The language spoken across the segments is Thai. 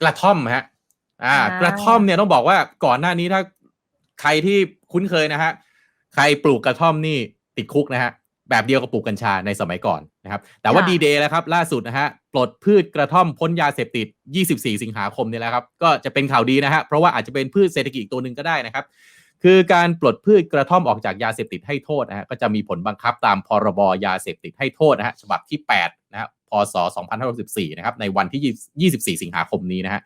กระท่อมฮะ อ่า อ่ากระท่อมเนี่ยต้องบอกว่าก่อนหน้านี้ถ้าใครที่คุ้นเคยนะฮะใครปลูกกระท่อมนี่ติดคุกนะฮะแบบเดียวกับปลูกกัญชาในสมัยก่อนนะครับ แต่ว่าค่ะ ดีเดย์แล้วครับ ล่าสุดนะฮะปลดพืชกระท่อมพ้นยาเสพติด 24 สิงหาคมนี่แหละครับ ก็จะเป็นข่าวดีนะฮะเพราะว่าอาจจะเป็นพืชเศรษฐกิจอีกตัวหนึ่งก็ได้นะครับ คือการปลดพืชกระท่อมออกจากยาเสพติดให้โทษนะฮะก็จะมีผลบังคับตามพรบยาเสพติดให้โทษนะฮะฉบับที่8นะฮะ พศ2564นะครับในวันที่ 24 สิงหาคมนี้นะฮะ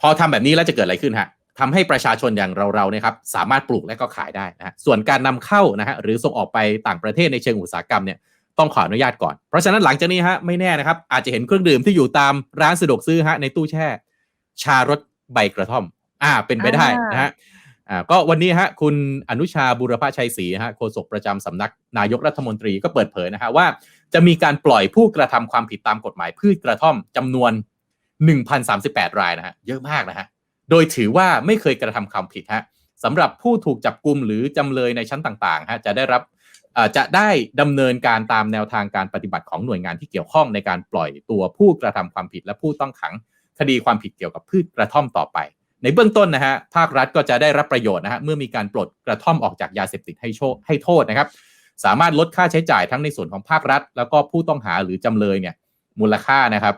พอทำแบบนี้แล้วจะเกิดอะไรขึ้นฮะทำให้ประชาชนอย่างเราๆเนะครับสามารถปลูกและก็ขายได้นะฮะส่วนการนำเข้านะฮะหรือส่งออกไปต่างประเทศในเชิงอุตสาหกรรมเนี่ยต้องขออนุญาตก่อน เพราะฉะนั้นหลังจากนี้ฮะไม่แน่นะครับ อาจจะเห็นเครื่องดื่มที่อยู่ตามร้านสะดวกซื้อฮะในตู้แช่ ชารสใบกระท่อม อ่าเป็นไปได้นะฮะ อ่าก็วันนี้ฮะคุณอนุชาบุรพชัยศรีฮะโฆษกประจำสำนักนายกรัฐมนตรีก็เปิดเผยนะฮะว่า จะมีการปล่อยผู้กระทำความผิดตามกฎหมายพืชกระท่อมจำนวน 1,038 รายนะฮะเยอะมากนะฮะโดยถือว่าไม่เคยกระทำความผิดฮะสำหรับผู้ถูกจับกลุมหรือจำเลยในชั้นต่างๆฮะจะได้รับอ่อจะได้ดำเนินการตามแนวทางการปฏิบัติของหน่วยงานที่เกี่ยวข้องในการปล่อยตัวผู้กระทำความผิดและผู้ต้องขังคดีความผิดเกี่ยวกับพืชกระท่อมต่อไป ในเบื้องต้นนะฮะภาครัฐก็จะได้รับประโยชน์นะฮะเมื่อมีการปลดกระท่อมออกจากยาเสพติดให้โชคให้โทษนะครับ สามารถลดค่าใช้จ่ายทั้งในส่วนของภาครัฐ แล้วก็ผู้ต้องหาหรือจำเลยเนี่ยมูลค่านะครับ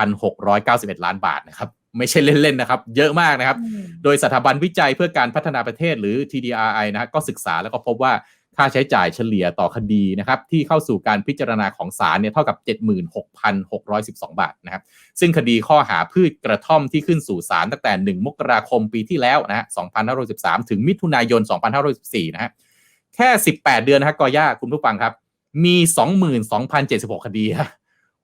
1,691 ล้านบาทนะครับไม่ใช่เล่นๆนะครับ เยอะมากนะครับอืมโดยสถาบันวิจัยเพื่อการพัฒนาประเทศหรือ TDRI นะฮะก็ศึกษาแล้วก็พบว่า ค่าใช้จ่ายเฉลี่ยต่อคดีนะครับที่เข้าสู่การพิจารณาของศาลเนี่ยเท่ากับ 76,612 บาทนะครับซึ่งคดีข้อหาพืชกระท่อมที่ขึ้นสู่ศาลตั้งแต่ 1 มกราคมปีที่แล้วนะฮะ2513 ถึงมิถุนายน 2514 นะฮะแค่ 18 เดือนนะฮะกอย่าคุณผู้ฟังครับ มี 22,076 คดีฮะ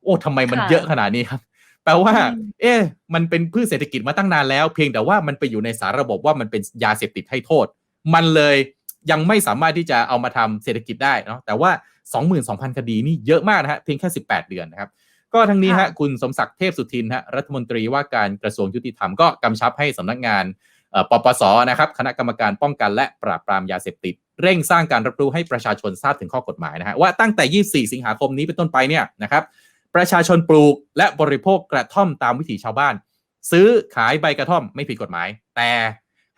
โอ้ทำไมมันค่ะเยอะขนาดนี้ครับแปลว่าอืมเอ๊ะมันเป็นพืชเศรษฐกิจมาตั้งนานแล้ว เพียงแต่ว่ามันไปอยู่ในสารระบบว่ามันเป็นยาเสพติดให้โทษ มันเลย ยังไม่สามารถที่จะเอามาทำเศรษฐกิจได้เนาะแต่ว่า 22,000 คดีนี่เยอะมากนะฮะเพียงแค่ 18 เดือนนะครับก็ทั้งนี้ฮะคุณสมศักดิ์เทพสุทินฮะรัฐมนตรีว่าการกระทรวงยุติธรรมก็กำชับให้สำนักงานเอ่อปปสนะครับคณะกรรมการป้องกันและปราบปรามยาเสพติด เร่งสร้างการรับรู้ให้ประชาชนทราบถึงข้อกฎหมายนะฮะว่าตั้งแต่ 24 สิงหาคมนี้เป็นต้นไปเนี่ยนะครับประชาชนปลูกและบริโภคกระท่อมตามวิถีชาวบ้าน ซื้อขายใบกระท่อมไม่ผิดกฎหมาย แต่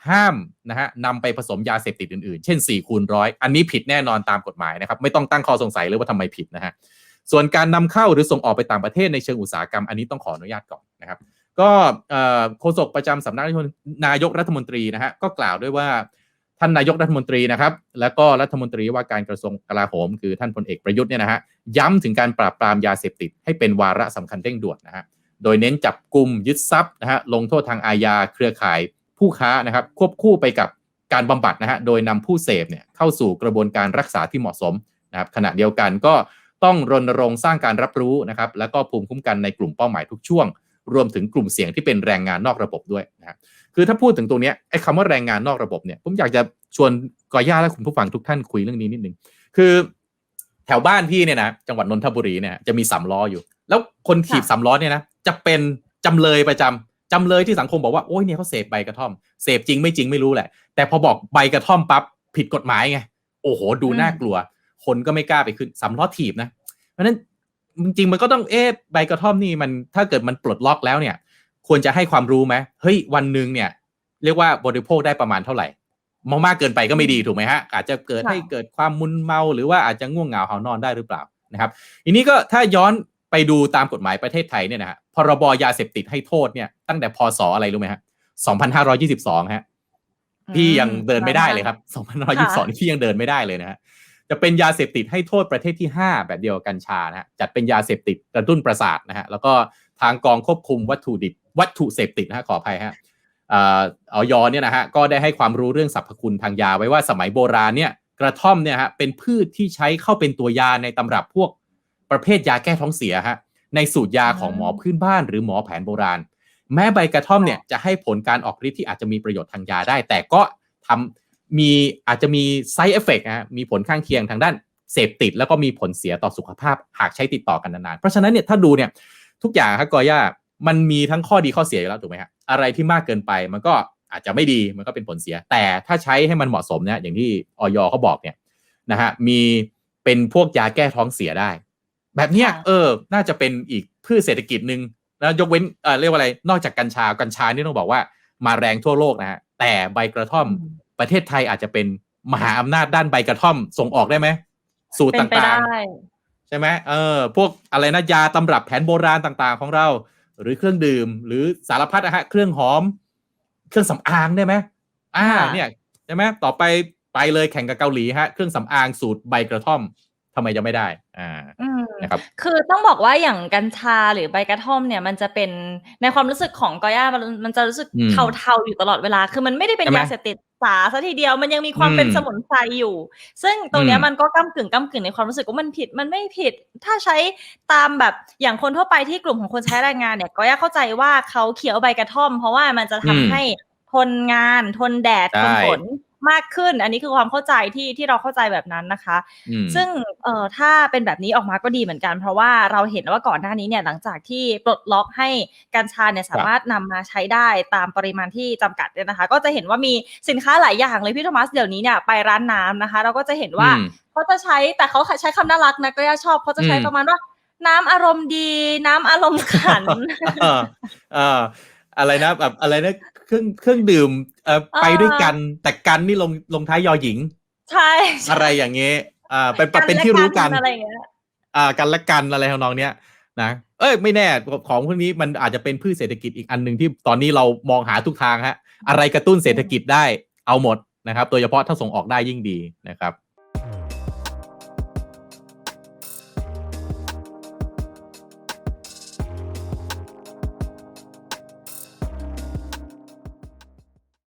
ห้ามนะฮะนำไปผสมยาเสพติดอื่นๆ เช่น4คูณร้อยอันนี้ผิดแน่นอนตามกฎหมายนะครับ ไม่ต้องตั้งข้อสงสัยเลยว่าทำไมผิดนะฮะส่วนการนำเข้าหรือส่งออกไปต่างประเทศในเชิงอุตสาหกรรมอันนี้ต้องขออนุญาตก่อนนะครับ ก็โฆษกประจำสำนักนายกรัฐมนตรีนะฮะก็กล่าวด้วยว่าท่านนายกรัฐมนตรีนะครับ แล้วก็รัฐมนตรีว่าการกระทรวงกลาโหม คือท่านพลเอกประยุทธ์เนี่ยนะฮะย้ำถึงการปราบปรามยาเสพติดให้เป็นวาระสำคัญเร่งด่วนนะฮะโดยเน้นจับกลุ่มยึดทรัพย์นะฮะลงโทษทางอาญาเครือข่าย ผู้ค้านะครับควบคู่ไปกับการบำบัดนะฮะโดยนำผู้เสพเนี่ยเข้าสู่กระบวนการรักษาที่เหมาะสมนะครับขณะเดียวกันก็ต้องรณรงค์สร้างการรับรู้นะครับแล้วก็ภูมิคุ้มกันในกลุ่มเป้าหมายทุกช่วง รวมถึงกลุ่มเสี่ยงที่เป็นแรงงานนอกระบบด้วยนะฮะคือถ้าพูดถึงตรงเนี้ยไอ้คำว่าแรงงานนอกระบบเนี่ยผมอยากจะชวนกอย่าและคุณผู้ฟังทุกท่านคุยเรื่องนี้นิดนึงคือแถวบ้านพี่เนี่ยนะจังหวัดนนทบุรีเนี่ยจะมีสามล้ออยู่ แล้วคนถีบค่ะสามล้อเนี่ยนะจะเป็นจำเลยประจำ จำเลยที่สังคมบอกว่าโอ้ยเนี่ยเขาเสพใบกระท่อมเสพจริงไม่จริงไม่รู้แหละ แต่พอบอกใบกระท่อมปั๊บผิดกฎหมายไงโอ้โห ดูน่ากลัว คนก็ไม่กล้าไปขึ้นสามล้อถีบนะ เพราะฉะนั้นจริงๆมันก็ต้องเอ๊ะใบกระท่อมนี่มันถ้าเกิดมันปลดล็อกแล้วเนี่ย ควรจะให้ความรู้ไหมเฮ้ยวันหนึ่งเนี่ย เรียกว่าบริโภคได้ประมาณเท่าไหร่มามากเกินไปก็ไม่ดีถูกไหมฮะ อาจจะเกิดค่ะให้เกิดความมึนเมาหรือว่าอาจจะง่วงเหงาหานอนได้หรือเปล่านะครับ ทีนี้ก็ถ้าย้อน ไปดูตามกฎหมายประเทศไทยเนี่ยนะฮะพรบยาเสพติดให้โทษเนี่ยตั้งแต่พศอะไรรู้ไหมฮะ2522ฮะพี่ยังเดินไม่ได้เลยครับ2522นี่พี่ยังเดินไม่ได้เลยนะฮะจะเป็นยาเสพติดให้โทษประเภทที่ 5 แบบเดียวกับกัญชานะฮะจัดเป็นยาเสพติดกระตุ้นประสาทนะฮะแล้วก็ทางกองควบคุมวัตถุดิบวัตถุเสพติดนะฮะขออภัยฮะเอ่อออยเนี่ยนะฮะก็ได้ให้ความรู้เรื่องสรรพคุณทางยาไว้ว่าสมัยโบราณเนี่ยกระท่อมเนี่ยฮะเป็นพืชที่ใช้เข้าเป็นตัวยาในตำรับพวก ประเภทยาแก้ท้องเสียฮะในสูตรยาของหมอพื้นบ้านหรือหมอแผนโบราณ แม้ใบกระท่อมเนี่ยจะให้ผลการออกฤทธิ์ที่อาจจะมีประโยชน์ทางยาได้ แต่ก็ทำมีอาจจะมี side effect นะฮะมีผลข้างเคียงทางด้านเสพติด แล้วก็มีผลเสียต่อสุขภาพหากใช้ติดต่อกันนานๆ เพราะฉะนั้นเนี่ยถ้าดูเนี่ยทุกอย่างครับกอย่ามันมีทั้งข้อดีข้อเสียอยู่แล้วถูกไหมฮะอะไรที่มากเกินไปมันก็อาจจะไม่ดีมันก็เป็นผลเสีย แต่ถ้าใช้ให้มันเหมาะสมเนี่ยอย่างที่ออยเขาบอกเนี่ยนะฮะมีเป็นพวกยาแก้ท้องเสียได้ แบบเนี้ยค่ะเออ น่าจะเป็นอีกพืชเศรษฐกิจหนึ่งแล้วยกเว้นเอ่อเรียกว่าอะไร นอกจากกัญชากัญชานี่ต้องบอกว่ามาแรงทั่วโลกนะฮะแต่ใบกระท่อมอืมประเทศไทยอาจจะเป็นมหาอำนาจด้านใบกระท่อมส่งออกได้ไหมสูตรเป็นไปต่างได้ๆใช่ไหมเออพวกอะไรนะยาตำรับแผนโบราณต่างๆ ของเรา หรือเครื่องดื่ม หรือสารพัดนะฮะเครื่องหอม เครื่องสำอางได้ไหมอ่าค่ะเนี่ยใช่ไหมต่อไปไปเลยแข่งกับเกาหลีฮะ เครื่องสำอางสูตรใบกระท่อมทำไมจะไม่ได้ อ่า อืม นะครับ คือต้องบอกว่าอย่างกัญชาหรือใบกระท่อมเนี่ย มันจะเป็นในความรู้สึกของกอย่ามันมันจะรู้สึกอืมเทาๆอยู่ตลอดเวลา คือมันไม่ได้เป็นใช่ไหมยาเสพติดจ๋าซะทีเดียวมันยังมีความอืมเป็นสมุนไพรอยู่ ซึ่งตรงเนี้ยอืมมันก็ก้ากึ่งก้ากึ่งในความรู้สึกว่ามันผิดมันไม่ผิด ถ้าใช้ตามแบบอย่างคนทั่วไปที่กลุ่มของคนใช้แรงงานเนี่ย ก็ย่าเข้าใจว่าเขาเคี้ยวใบกระท่อม เพราะว่ามันจะทำอืมให้ทนงาน ทนแดดทนใช่ฝน มากขึ้น อันนี้คือความเข้าใจที่ที่เราเข้าใจแบบนั้นนะคะอืมซึ่งเอ่อถ้าเป็นแบบนี้ออกมาก็ดีเหมือนกัน เพราะว่าเราเห็นว่าก่อนหน้านี้เนี่ยหลังจากที่ปลดล็อกให้กัญชาเนี่ยสามารถนำมาใช้ได้ตามปริมาณที่จำกัดเนี่ยนะคะ ก็จะเห็นว่ามีสินค้าหลายอย่างเลยพี่โทมัสเดี๋ยวนี้เนี่ยไปร้านน้ำนะคะ เราก็จะเห็นว่าอืมเขาจะใช้แต่เขาใช้คำน่ารักนะก็ย่าชอบเขาจะใช้อืมประมาณว่าน้ำอารมณ์ดี น้ำอารมณ์ขันเออเอออะไรนะแบบอะไรนะ เครื่องเครื่องดื่มเอ่อไปด้วยกัน แต่กันนี่ลงลงท้ายยอหญิง ใช่ใช่อะไรอย่างเงี้ยอ่าเป็นกัเป็นและที่รู้กันอะไรอย่างเงี้ยอ่ากันและกันอะไรทำนองเนี้ยนะเอ้ยไม่แน่ของพวกนี้มันอาจจะเป็นพืชเศรษฐกิจอีกอันหนึ่งที่ตอนนี้เรามองหาทุกทางฮะ อะไรกระตุ้นเศรษฐกิจได้เอาหมดนะครับ โดยเฉพาะถ้าส่งออกได้ยิ่งดีนะครับ